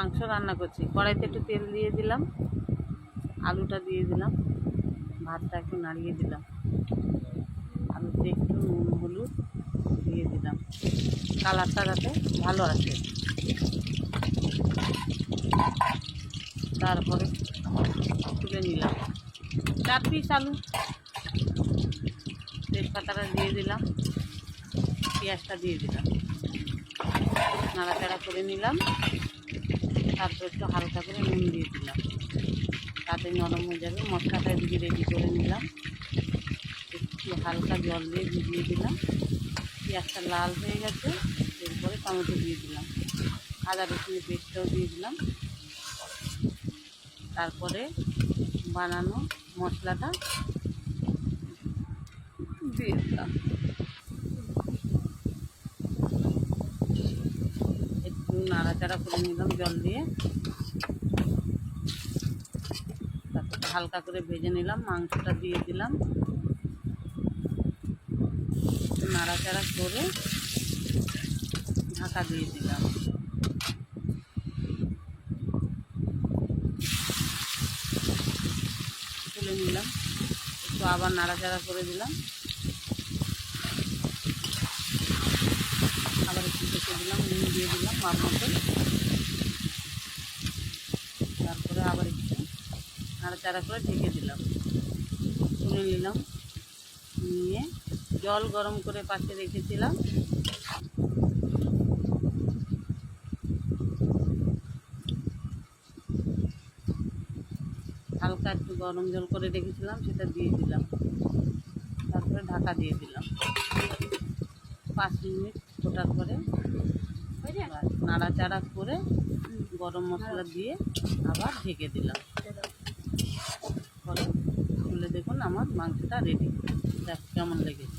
মাংস রান্না করছি। কড়াইতে একটু তেল দিয়ে দিলাম, আলুটা দিয়ে দিলাম, ভাতটা একটু নাড়িয়ে দিলাম। আলুতে একটু নুন, হলুদ দিয়ে দিলাম। কালারটা যাতে ভালো আসে। তারপরে তুলে নিলাম। চার পিস আলু। তেজপাতাটা দিয়ে দিলাম, পেঁয়াজটা দিয়ে দিলাম। নাড়াচাড়া করে নিলাম। তারপর একটু হালকা করে নুন দিয়ে দিলাম। তাতে নরম হয়ে যাবে। মশলাটা এদিকে রেডি করে নিলাম। একটু হালকা জল দিয়ে ভিজিয়ে দিলাম। পেঁয়াজটা লাল হয়ে গেছে। এরপরে টমেটো দিয়ে দিলাম। আদা রসুনের পেস্টটাও দিয়ে দিলাম। তারপরে বানানো মশলাটা দিয়ে দিলাম। নাড়াচাড়া করে নিলাম জল দিয়ে। তারপর হালকা করে ভেজে নিলাম, মাংসটা দিয়ে দিলাম। নাড়াচাড়া করে ঢাকা দিয়ে দিলাম। তুলে নিলাম, একটু আবার নাড়াচাড়া করে দিলাম আবার একটু ঢেকে দিলাম নুন দিয়ে দিলাম মার মতন। তারপরে আবার একটু নাড়াচাড়া করে ঢেকে দিলাম। তুলে নিলাম। নিয়ে জল গরম করে পাশে রেখেছিলাম। হালকা একটু গরম জল করে রেখেছিলাম, সেটা দিয়ে দিলাম। তারপরে ঢাকা দিয়ে দিলাম। পাঁচ মিনিট ফোটার পরে নাড়াচাড়া করে গরম মশলা দিয়ে আবার ঢেকে দিলাম। পরে খুলে দেখুন আমার মাংসটা রেডি দেখ কেমন লেগেছে।